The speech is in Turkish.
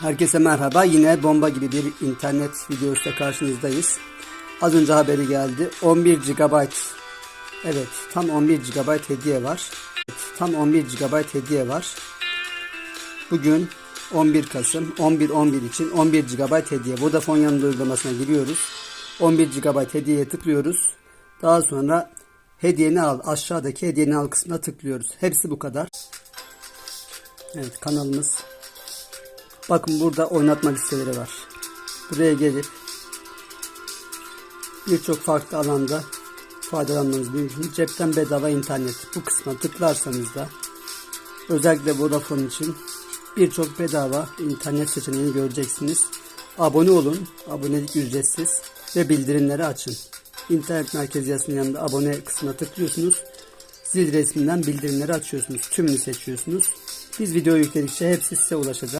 Herkese merhaba. Yine bomba gibi bir internet videosuyla karşınızdayız. Az önce haberi geldi. 11 GB. Evet, tam 11 GB hediye var. Evet, tam 11 GB hediye var. Bugün 11 Kasım 11-11 için 11 GB hediye. Vodafone yanında uygulamasına giriyoruz. 11 GB hediyeye tıklıyoruz. Daha sonra hediyeni al. Aşağıdaki hediyeni al kısmına tıklıyoruz. Hepsi bu kadar. Evet kanalımız Bakın burada oynatma listeleri var. Buraya gelip birçok farklı alanda faydalanmanız mümkün. Cepten bedava internet. Bu kısma tıklarsanız da özellikle Vodafone için birçok bedava internet seçeneğini göreceksiniz. Abone olun. Abonelik ücretsiz ve bildirimleri açın. İnternet merkezi yazısının yanında abone kısmına tıklıyorsunuz. Zil resminden bildirimleri açıyorsunuz. Tümünü seçiyorsunuz. Biz video yükledikçe hepsi size ulaşacak.